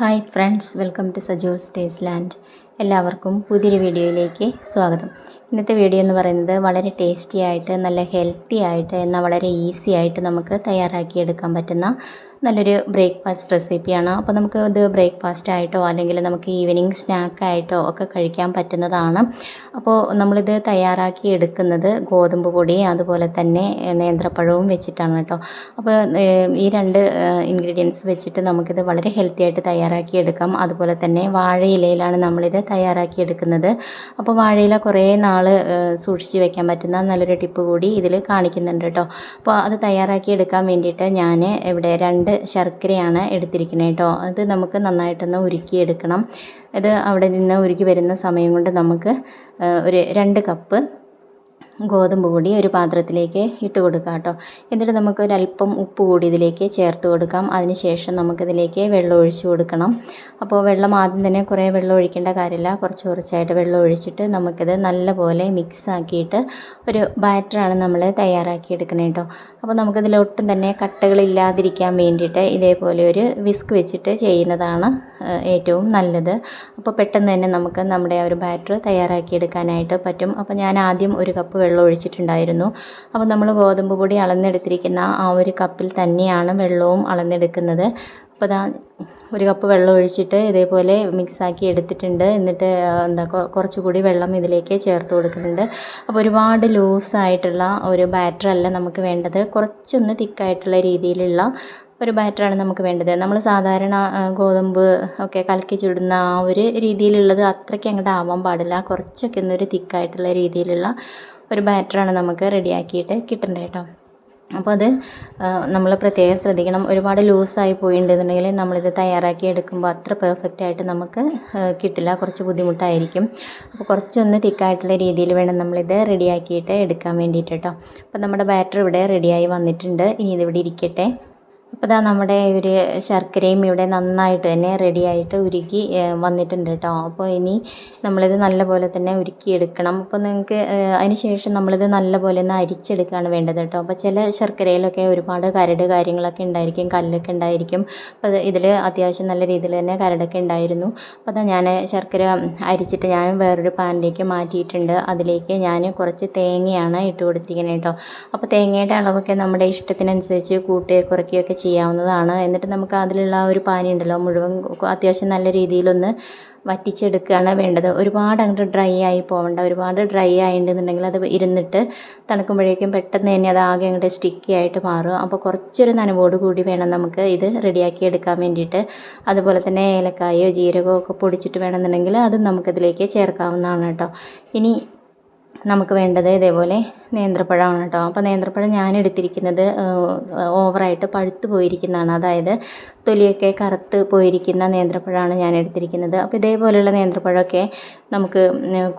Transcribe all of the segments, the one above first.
hi friends welcome to Sajo's taste land എല്ലാവർക്കും പുതിയൊരു വീഡിയോയിലേക്ക് സ്വാഗതം. ഇന്നത്തെ വീഡിയോ എന്ന് പറയുന്നത് വളരെ ടേസ്റ്റി ആയിട്ട് നല്ല ഹെൽത്തി ആയിട്ട് എന്നാൽ വളരെ ഈസി ആയിട്ട് നമുക്ക് തയ്യാറാക്കിയെടുക്കാൻ പറ്റുന്ന നല്ലൊരു ബ്രേക്ക്ഫാസ്റ്റ് റെസിപ്പിയാണ് അപ്പോൾ നമുക്ക് ഇത് ബ്രേക്ക്ഫാസ്റ്റ് ആയിട്ടോ അല്ലെങ്കിൽ നമുക്ക് ഈവനിങ് സ്നാക്കായിട്ടോ ഒക്കെ കഴിക്കാൻ പറ്റുന്നതാണ്. അപ്പോൾ നമ്മളിത് തയ്യാറാക്കി എടുക്കുന്നത് ഗോതമ്പ് പൊടി അതുപോലെ തന്നെ നേന്ത്രപ്പഴവും വെച്ചിട്ടാണ് കേട്ടോ. അപ്പോൾ ഈ രണ്ട് ഇൻഗ്രീഡിയൻസ് വെച്ചിട്ട് നമുക്കിത് വളരെ ഹെൽത്തി ആയിട്ട് തയ്യാറാക്കി എടുക്കാം അതുപോലെ തന്നെ വാഴയിലയിലാണ് നമ്മളിത് തയ്യാറാക്കി എടുക്കുന്നത് അപ്പോൾ വാഴയില കുറേ നാൾ സൂക്ഷിച്ച് വെക്കാൻ പറ്റുന്ന നല്ലൊരു ടിപ്പ് കൂടി ഇതിൽ കാണിക്കുന്നുണ്ട് കേട്ടോ. അപ്പോൾ അത് തയ്യാറാക്കിയെടുക്കാൻ വേണ്ടിയിട്ട് ഞാൻ ഇവിടെ രണ്ട് ശർക്കരയാണ് എടുത്തിരിക്കുന്നത് കേട്ടോ. അത് നമുക്ക് നന്നായിട്ടൊന്ന് ഉരുക്കിയെടുക്കണം. ഇത് അവിടെ നിന്ന് ഉരുക്കി വരുന്ന സമയം കൊണ്ട് നമുക്ക് ഒരു രണ്ട് കപ്പ് ഗോതമ്പ് പൊടി ഒരു പാത്രത്തിലേക്ക് ഇട്ട് കൊടുക്കാം കേട്ടോ. എന്നിട്ട് നമുക്ക് ഒരല്പം ഉപ്പ് കൂടി ഇതിലേക്ക് ചേർത്ത് കൊടുക്കാം. അതിനുശേഷം നമുക്കിതിലേക്ക് വെള്ളം ഒഴിച്ച് കൊടുക്കണം. അപ്പോൾ വെള്ളം ആദ്യം തന്നെ കുറേ വെള്ളം ഒഴിക്കേണ്ട കാര്യമില്ല. കുറച്ച് കുറച്ചായിട്ട് വെള്ളം ഒഴിച്ചിട്ട് നമുക്കിത് നല്ലപോലെ മിക്സ് ആക്കിയിട്ട് ഒരു ബാറ്ററാണ് നമ്മൾ തയ്യാറാക്കി എടുക്കണേ കേട്ടോ. അപ്പോൾ നമുക്കിതിൽ ഒട്ടും തന്നെ കട്ടകളില്ലാതിരിക്കാൻ വേണ്ടിയിട്ട് ഇതേപോലെ ഒരു വിസ്ക് വെച്ചിട്ട് ചെയ്യുന്നതാണ് ഏറ്റവും നല്ലത്. അപ്പോൾ പെട്ടെന്ന് തന്നെ നമുക്ക് നമ്മുടെ ആ ഒരു ബാറ്റർ തയ്യാറാക്കി എടുക്കാനായിട്ട് പറ്റും. അപ്പോൾ ഞാൻ ആദ്യം ഒരു കപ്പ് വെള്ളം ഒഴിച്ചിട്ടുണ്ടായിരുന്നു. അപ്പോൾ നമ്മൾ ഗോതമ്പ് പൊടി അളന്നെടുത്തിരിക്കുന്ന ആ ഒരു കപ്പിൽ തന്നെയാണ് വെള്ളവും അളന്നെടുക്കുന്നത്. അപ്പോൾ ദാ ഒരു കപ്പ് വെള്ളം ഒഴിച്ചിട്ട് ഇതേപോലെ മിക്സാക്കി എടുത്തിട്ടുണ്ട്. എന്നിട്ട് എന്താ കുറച്ചുകൂടി വെള്ളം ഇതിലേക്ക് ചേർത്ത് കൊടുക്കുന്നുണ്ട്. അപ്പോൾ ഒരുപാട് ലൂസായിട്ടുള്ള ഒരു ബാറ്റർ അല്ല നമുക്ക് വേണ്ടത്. കുറച്ചൊന്ന് തിക്കായിട്ടുള്ള രീതിയിലുള്ള ഒരു ബാറ്ററാണ് നമുക്ക് വേണ്ടത്. നമ്മൾ സാധാരണ ഗോതമ്പ് ഒക്കെ കലക്കി ചുടുന്ന ആ ഒരു രീതിയിലുള്ളത് അത്രയ്ക്ക് അങ്ങോട്ട് ആവാൻ പാടില്ല. കുറച്ചൊക്കെ ഒന്നൊരു തിക്കായിട്ടുള്ള രീതിയിലുള്ള ഒരു ബാറ്ററാണ് നമുക്ക് റെഡിയാക്കിയിട്ട് കിട്ടേണ്ടത് കേട്ടോ. അപ്പോൾ അത് നമ്മൾ പ്രത്യേകം ശ്രദ്ധിക്കണം. ഒരുപാട് ലൂസായി പോയിട്ടുണ്ടെന്നുണ്ടെങ്കിൽ നമ്മളിത് തയ്യാറാക്കി എടുക്കുമ്പോൾ അത്ര പെർഫെക്റ്റ് ആയിട്ട് നമുക്ക് കിട്ടില്ല. കുറച്ച് ബുദ്ധിമുട്ടായിരിക്കും. അപ്പോൾ കുറച്ചൊന്ന് തിക്കായിട്ടുള്ള രീതിയിൽ വേണം നമ്മളിത് റെഡിയാക്കിയിട്ട് എടുക്കാൻ വേണ്ടിയിട്ട് കേട്ടോ. അപ്പോൾ നമ്മുടെ ബാറ്റർ ഇവിടെ റെഡിയായി വന്നിട്ടുണ്ട്. ഇനി ഇതിവിടെ ഇരിക്കട്ടെ. അപ്പോൾ ഇതാ നമ്മുടെ ഒരു ശർക്കരയും ഇവിടെ നന്നായിട്ട് തന്നെ റെഡിയായിട്ട് ഉരുക്കി വന്നിട്ടുണ്ട് കേട്ടോ. അപ്പോൾ ഇനി നമ്മളിത് നല്ലപോലെ തന്നെ ഉരുക്കിയെടുക്കണം. അപ്പോൾ നിങ്ങൾക്ക് അതിന് ശേഷം നമ്മളിത് നല്ലപോലെ ഒന്ന് അരിച്ചെടുക്കുകയാണ് വേണ്ടത് കേട്ടോ. അപ്പോൾ ചില ശർക്കരയിലൊക്കെ ഒരുപാട് കരട് കാര്യങ്ങളൊക്കെ ഉണ്ടായിരിക്കും കല്ലൊക്കെ ഉണ്ടായിരിക്കും. അപ്പോൾ ഇതിൽ അത്യാവശ്യം നല്ല രീതിയിൽ തന്നെ കരടൊക്കെ ഉണ്ടായിരുന്നു. അപ്പോൾ അതാ ഞാൻ ശർക്കര അരിച്ചിട്ട് ഞാൻ വേറൊരു പാനിലേക്ക് മാറ്റിയിട്ടുണ്ട്. അതിലേക്ക് ഞാൻ കുറച്ച് തേങ്ങയാണ് ഇട്ട് കൊടുത്തിരിക്കുന്നത് കേട്ടോ. അപ്പോൾ തേങ്ങയുടെ അളവൊക്കെ നമ്മുടെ ഇഷ്ടത്തിനനുസരിച്ച് കൂട്ടുകയോ കുറയ്ക്കുകയൊക്കെ ചെയ്യാവുന്നതാണ്. എന്നിട്ട് നമുക്ക് അതിലുള്ള ആ ഒരു പാനി ഉണ്ടല്ലോ മുഴുവൻ അത്യാവശ്യം നല്ല രീതിയിലൊന്ന് വറ്റിച്ചെടുക്കുകയാണ് വേണ്ടത്. ഒരുപാട് അങ്ങോട്ട് ഡ്രൈ ആയി പോകണ്ട ഒരുപാട് ഡ്രൈ ആയിട്ടുണ്ടെന്നുണ്ടെങ്കിൽ അത് ഇരുന്നിട്ട് തണുക്കുമ്പോഴേക്കും പെട്ടെന്ന് തന്നെ അത് ആകെ അങ്ങോട്ട് സ്റ്റിക്കി ആയിട്ട് മാറും. അപ്പോൾ കുറച്ചൊരു നനവോട് കൂടി വേണം നമുക്ക് ഇത് റെഡിയാക്കി എടുക്കാൻ വേണ്ടിയിട്ട്. അതുപോലെ തന്നെ ഏലക്കായോ ജീരകമോ ഒക്കെ പൊടിച്ചിട്ട് വേണമെന്നുണ്ടെങ്കിൽ അതും നമുക്കിതിലേക്ക് ചേർക്കാവുന്നതാണ് കേട്ടോ. ഇനി നമുക്ക് വേണ്ടത് ഇതേപോലെ നേന്ത്രപ്പഴമാണ് കേട്ടോ. അപ്പോൾ നേന്ത്രപ്പഴം ഞാൻ എടുത്തിരിക്കുന്നത് ഓവറായിട്ട് പഴുത്തു പോയിരിക്കുന്നതാണ്. അതായത് തൊലിയൊക്കെ കറുത്ത് പോയിരിക്കുന്ന നേന്ത്രപ്പഴമാണ് ഞാൻ എടുത്തിരിക്കുന്നത്. അപ്പോൾ ഇതേപോലെയുള്ള നേന്ത്രപ്പഴമൊക്കെ നമുക്ക്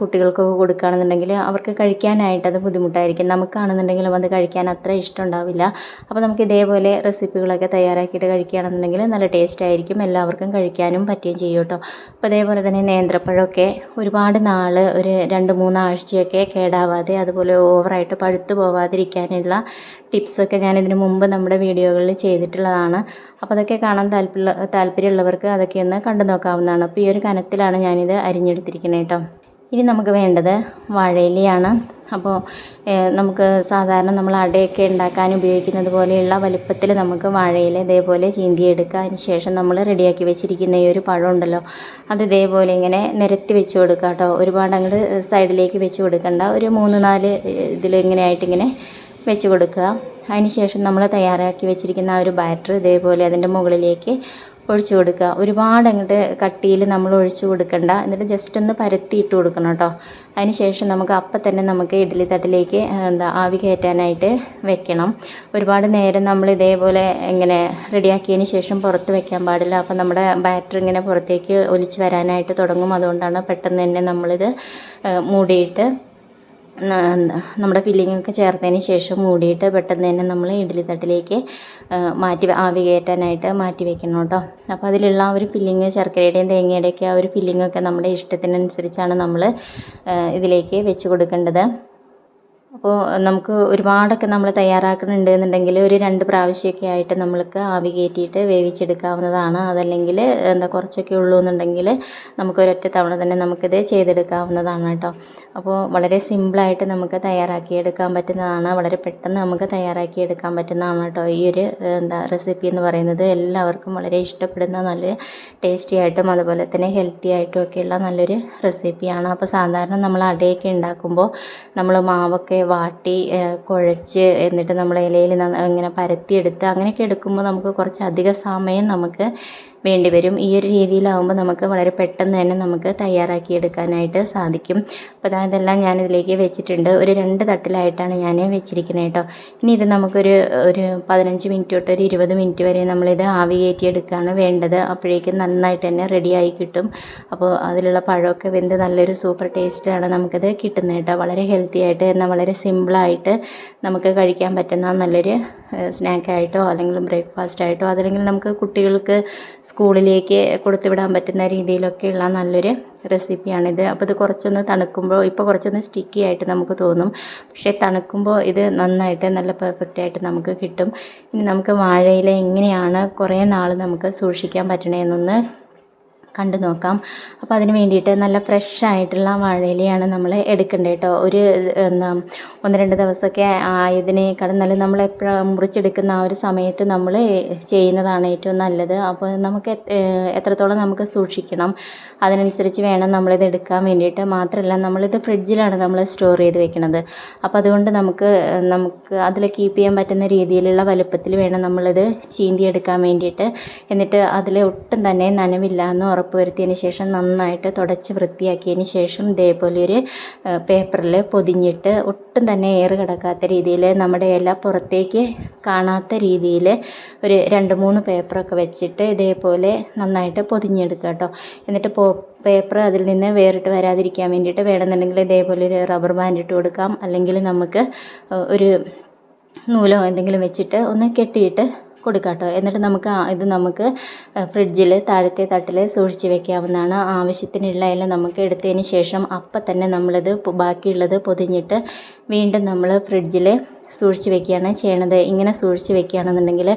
കുട്ടികൾക്കൊക്കെ കൊടുക്കുകയാണെന്നുണ്ടെങ്കിൽ അവർക്ക് കഴിക്കാനായിട്ട് അത് ബുദ്ധിമുട്ടായിരിക്കും. നമുക്കാണെന്നുണ്ടെങ്കിലും അത് കഴിക്കാൻ അത്ര ഇഷ്ടമുണ്ടാവില്ല അപ്പോൾ നമുക്ക് ഇതേപോലെ റെസിപ്പികളൊക്കെ തയ്യാറാക്കിയിട്ട് കഴിക്കുകയാണെന്നുണ്ടെങ്കിൽ നല്ല ടേസ്റ്റ് ആയിരിക്കും. എല്ലാവർക്കും കഴിക്കാനും പറ്റുകയും ചെയ്യും കേട്ടോ. അപ്പോൾ അതേപോലെ തന്നെ നേന്ത്രപ്പഴമൊക്കെ ഒരുപാട് നാൾ ഒരു രണ്ട് മൂന്ന് ആഴ്ചയൊക്കെ കേടാവാതെ അതുപോലെ ഓവറായിട്ട് പഴുത്ത് പോവാതിരിക്കാനുള്ള ടിപ്സൊക്കെ ഞാൻ ഇതിനു മുമ്പ് നമ്മുടെ വീഡിയോകളിൽ ചെയ്തിട്ടുള്ളതാണ്. അപ്പോൾ അതൊക്കെ കാണാൻ താല്പര്യ താല്പര്യമുള്ളവർക്ക് അതൊക്കെ ഒന്ന് കണ്ടു നോക്കാവുന്നതാണ് അപ്പോൾ ഈ ഒരു കനത്തിലാണ് ഞാനിത് അരിഞ്ഞെടുത്തിരിക്കുന്നത് കേട്ടോ ഇനി നമുക്ക് വേണ്ടത് വാഴയിലയാണ്. അപ്പോൾ നമുക്ക് സാധാരണ നമ്മൾ അടയൊക്കെ ഉണ്ടാക്കാൻ ഉപയോഗിക്കുന്നത് പോലെയുള്ള വലുപ്പത്തിൽ നമുക്ക് വാഴയില ഇതേപോലെ ചീന്തിയെടുക്കുക. അതിന് ശേഷം നമ്മൾ റെഡിയാക്കി വെച്ചിരിക്കുന്ന ഈ ഒരു പഴം ഉണ്ടല്ലോ അത് ഇതേപോലെ ഇങ്ങനെ നിരത്തി വെച്ച് കൊടുക്കുക കേട്ടോ. ഒരുപാട് അങ്ങോട്ട് സൈഡിലേക്ക് വെച്ച് കൊടുക്കണ്ട. ഒരു മൂന്ന് നാല് ഇതിലിങ്ങനെ ആയിട്ടിങ്ങനെ വെച്ച് കൊടുക്കുക. അതിന് ശേഷം നമ്മൾ തയ്യാറാക്കി വെച്ചിരിക്കുന്ന ആ ഒരു ബാറ്റർ ഇതേപോലെ അതിന്റെ മുകളിലേക്ക് ഒഴിച്ചു കൊടുക്കുക. ഒരുപാട് അങ്ങോട്ട് കട്ടിയിൽ നമ്മൾ ഒഴിച്ചു കൊടുക്കണ്ട. എന്നിട്ട് ജസ്റ്റ് ഒന്ന് പരത്തി ഇട്ട് കൊടുക്കണം കേട്ടോ. അതിന് ശേഷം നമുക്ക് അപ്പം തന്നെ നമുക്ക് ഇഡ്ഡലി തട്ടിലേക്ക് എന്താ ആവി കയറ്റാനായിട്ട് വെക്കണം. ഒരുപാട് നേരം നമ്മൾ ഇതേപോലെ ഇങ്ങനെ റെഡിയാക്കിയതിന് ശേഷം പുറത്ത് വെക്കാൻ പാടില്ല. അപ്പം നമ്മുടെ ബാറ്റർ ഇങ്ങനെ പുറത്തേക്ക് ഒലിച്ച് വരാനായിട്ട് തുടങ്ങും. അതുകൊണ്ടാണ് പെട്ടെന്ന് തന്നെ നമ്മളിത് മൂടിയിട്ട് നമ്മുടെ ഫില്ലിംഗ് ഒക്കെ ചേർത്തതിന് ശേഷം മൂടിയിട്ട് പെട്ടെന്ന് തന്നെ നമ്മൾ ഇഡ്ഡലി തട്ടിലേക്ക് മാറ്റി ആവി കയറ്റാനായിട്ട് മാറ്റി വെക്കണം കേട്ടോ. അപ്പോൾ അതിലുള്ള ആ ഒരു ഫില്ലിങ് ശർക്കരയുടെയും തേങ്ങയുടെയൊക്കെ ആ ഒരു ഫില്ലിങ്ങൊക്കെ നമ്മുടെ ഇഷ്ടത്തിനനുസരിച്ചാണ് നമ്മൾ ഇതിലേക്ക് വെച്ച് കൊടുക്കേണ്ടത്. അപ്പോൾ നമുക്ക് ഒരുപാടൊക്കെ നമ്മൾ തയ്യാറാക്കുന്നുണ്ട് എന്നുണ്ടെങ്കിൽ ഒരു രണ്ട് പ്രാവശ്യമൊക്കെ ആയിട്ട് നമ്മൾക്ക് ആവി കയറ്റിയിട്ട് വേവിച്ചെടുക്കാവുന്നതാണ്. അതല്ലെങ്കിൽ എന്താ കുറച്ചൊക്കെ ഉള്ളൂ എന്നുണ്ടെങ്കിൽ നമുക്ക് ഒരൊറ്റ തവണ തന്നെ നമുക്കിത് ചെയ്തെടുക്കാവുന്നതാണ് കേട്ടോ. അപ്പോൾ വളരെ സിമ്പിളായിട്ട് നമുക്ക് തയ്യാറാക്കിയെടുക്കാൻ പറ്റുന്നതാണ്. വളരെ പെട്ടെന്ന് നമുക്ക് തയ്യാറാക്കിയെടുക്കാൻ പറ്റുന്നതാണ് കേട്ടോ ഈ ഒരു എന്താ റെസിപ്പി എന്ന് പറയുന്നത്. എല്ലാവർക്കും വളരെ ഇഷ്ടപ്പെടുന്ന നല്ല ടേസ്റ്റി ആയിട്ടും അതുപോലെ തന്നെ ഹെൽത്തി ആയിട്ടും ഒക്കെയുള്ള നല്ലൊരു റെസിപ്പിയാണ്. അപ്പോൾ സാധാരണ നമ്മൾ അടയൊക്കെ ഉണ്ടാക്കുമ്പോൾ നമ്മൾ മാവൊക്കെ വാട്ടി കുഴച്ച് എന്നിട്ട് നമ്മൾ ഇലയിൽ ഇങ്ങനെ പരത്തിയെടുത്ത് അങ്ങനെയൊക്കെ എടുക്കുമ്പോൾ നമുക്ക് കുറച്ച് അധിക സമയം നമുക്ക് വേണ്ടി വരും ഈ ഒരു രീതിയിലാവുമ്പോൾ നമുക്ക് വളരെ പെട്ടെന്ന് തന്നെ നമുക്ക് തയ്യാറാക്കിയെടുക്കാനായിട്ട് സാധിക്കും. അപ്പോൾ അതാ ഇതെല്ലാം ഞാൻ ഇതിലേക്ക് വെച്ചിട്ടുണ്ട്. ഒരു രണ്ട് തട്ടിലായിട്ടാണ് ഞാൻ വെച്ചിരിക്കുന്നത് കേട്ടോ. ഇനി ഇത് നമുക്കൊരു ഒരു പതിനഞ്ച് മിനിറ്റ് തൊട്ട് ഒരു ഇരുപത് മിനിറ്റ് വരെ നമ്മളിത് ആവി കയറ്റിയെടുക്കുകയാണ് വേണ്ടത്. അപ്പോഴേക്കും നന്നായിട്ട് തന്നെ റെഡിയായി കിട്ടും. അപ്പോൾ അതിലുള്ള പഴമൊക്കെ വെന്ത് നല്ലൊരു സൂപ്പർ ടേസ്റ്റാണ് നമുക്കത് കിട്ടുന്നത് കേട്ടോ. വളരെ ഹെൽത്തി ആയിട്ട് എന്നാൽ വളരെ സിമ്പിളായിട്ട് നമുക്ക് കഴിക്കാൻ പറ്റുന്ന നല്ലൊരു സ്നാക്കായിട്ടോ അല്ലെങ്കിൽ ബ്രേക്ക്ഫാസ്റ്റ് ആയിട്ടോ അതല്ലെങ്കിൽ നമുക്ക് കുട്ടികൾക്ക് സ്കൂളിലേക്ക് കൊടുത്തുവിടാൻ പറ്റുന്ന രീതിയിലൊക്കെയുള്ള നല്ലൊരു റെസിപ്പിയാണിത്. അപ്പോൾ ഇത് കുറച്ചൊന്ന് തണുക്കുമ്പോൾ ഇപ്പോൾ കുറച്ചൊന്ന് സ്റ്റിക്കി ആയിട്ട് നമുക്ക് തോന്നും. പക്ഷേ തണുക്കുമ്പോൾ ഇത് നന്നായിട്ട് നല്ല പെർഫെക്റ്റ് ആയിട്ട് നമുക്ക് കിട്ടും. ഇനി നമുക്ക് വാഴയില എങ്ങനെയാണ് കുറേ നാൾ നമുക്ക് സൂക്ഷിക്കാൻ പറ്റണതെന്നൊന്ന് കണ്ടു നോക്കാം. അപ്പോൾ അതിന് വേണ്ടിയിട്ട് നല്ല ഫ്രഷ് ആയിട്ടുള്ള വാഴയിലയാണ് നമ്മൾ എടുക്കേണ്ടത് കേട്ടോ ഒരു എന്താ ഒന്ന് രണ്ട് ദിവസമൊക്കെ ആയതിനേക്കാളും നല്ല നമ്മൾ എപ്പോഴും മുറിച്ചെടുക്കുന്ന ആ ഒരു സമയത്ത് നമ്മൾ ചെയ്യുന്നതാണ് ഏറ്റവും നല്ലത്. അപ്പോൾ നമുക്ക് എത്രത്തോളം നമുക്ക് സൂക്ഷിക്കണം അതിനനുസരിച്ച് വേണം നമ്മളിത് എടുക്കാൻ വേണ്ടിയിട്ട്. മാത്രമല്ല നമ്മളിത് ഫ്രിഡ്ജിലാണ് നമ്മൾ സ്റ്റോർ ചെയ്ത് വെക്കുന്നത് അപ്പോൾ അതുകൊണ്ട് നമുക്ക് നമുക്ക് അതിൽ കീപ്പ് ചെയ്യാൻ പറ്റുന്ന രീതിയിലുള്ള വലുപ്പത്തിൽ വേണം നമ്മളിത് ചീന്തി എടുക്കാൻ വേണ്ടിയിട്ട്. എന്നിട്ട് അതിൽ ഒട്ടും തന്നെ നനവില്ല എന്ന് ഉറപ്പ് വരുത്തിയതിന് ശേഷം നന്നായിട്ട് തുടച്ച് വൃത്തിയാക്കിയതിന് ശേഷം ഇതേപോലെ ഒരു പേപ്പറിൽ പൊതിഞ്ഞിട്ട് ഒട്ടും തന്നെ എയർ കിടക്കാത്ത രീതിയിൽ നമ്മുടെ ഇല പുറത്തേക്ക് കാണാത്ത രീതിയിൽ ഒരു രണ്ട് മൂന്ന് പേപ്പറൊക്കെ വെച്ചിട്ട് ഇതേപോലെ നന്നായിട്ട് പൊതിഞ്ഞെടുക്കുക കേട്ടോ. എന്നിട്ട് പോ പേപ്പർ അതിൽ നിന്ന് വേറിട്ട് വരാതിരിക്കാൻ വേണ്ടിയിട്ട് വേണമെന്നുണ്ടെങ്കിൽ ഇതേപോലെ ഒരു റബ്ബർ ബാൻഡ് ഇട്ട് കൊടുക്കാം. അല്ലെങ്കിൽ നമുക്ക് ഒരു നൂലോ എന്തെങ്കിലും വെച്ചിട്ട് ഒന്ന് കെട്ടിയിട്ട് കൊടുക്കാം കേട്ടോ എന്നിട്ട് നമുക്ക് ഇത് നമുക്ക് ഫ്രിഡ്ജിൽ താഴത്തെ തട്ടിൽ സൂക്ഷിച്ച് വെക്കാവുന്നതാണ്. ആവശ്യത്തിനുള്ള എല്ലാം നമുക്ക് എടുത്തതിന് ശേഷം അപ്പം തന്നെ നമ്മളിത് ബാക്കിയുള്ളത് പൊതിഞ്ഞിട്ട് വീണ്ടും നമ്മൾ ഫ്രിഡ്ജിൽ സൂക്ഷിച്ച് വെക്കുകയാണ് ചെയ്യണത്. ഇങ്ങനെ സൂക്ഷിച്ച് വെക്കുകയാണെന്നുണ്ടെങ്കിൽ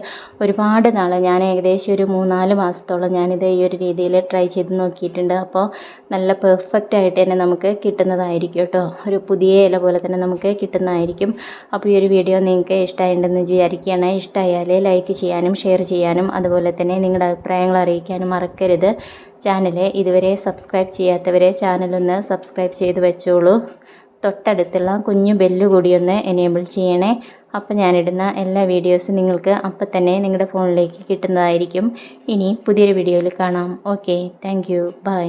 ഒരുപാട് നാൾ ഞാൻ ഏകദേശം ഒരു മൂന്നാൽ മാസത്തോളം ഞാനിത് ഈ ഒരു രീതിയിൽ ട്രൈ ചെയ്ത് നോക്കിയിട്ടുണ്ട്. അപ്പോൾ നല്ല പെർഫെക്റ്റ് ആയിട്ട് തന്നെ നമുക്ക് കിട്ടുന്നതായിരിക്കും കേട്ടോ. ഒരു പുതിയ ഇല പോലെ തന്നെ നമുക്ക് കിട്ടുന്നതായിരിക്കും. അപ്പോൾ ഈ ഒരു വീഡിയോ നിങ്ങൾക്ക് ഇഷ്ടമായിട്ടുണ്ടെന്ന് വിചാരിക്കുകയാണ്. ഇഷ്ടമായാൽ ലൈക്ക് ചെയ്യാനും ഷെയർ ചെയ്യാനും അതുപോലെ തന്നെ നിങ്ങളുടെ അഭിപ്രായങ്ങൾ അറിയിക്കാനും മറക്കരുത്. ചാനൽ ഇതുവരെ സബ്സ്ക്രൈബ് ചെയ്യാത്തവരെ ചാനലൊന്ന് സബ്സ്ക്രൈബ് ചെയ്ത് വെച്ചോളൂ. തൊട്ടടുത്തുള്ള കുഞ്ഞു ബെല്ല് കൂടി ഒന്ന് എനേബിൾ ചെയ്യണേ. അപ്പോൾ ഞാനിടുന്ന എല്ലാ വീഡിയോസും നിങ്ങൾക്ക് അപ്പം തന്നെ നിങ്ങളുടെ ഫോണിലേക്ക് കിട്ടുന്നതായിരിക്കും. ഇനി പുതിയൊരു വീഡിയോയിൽ കാണാം. Okay thank you by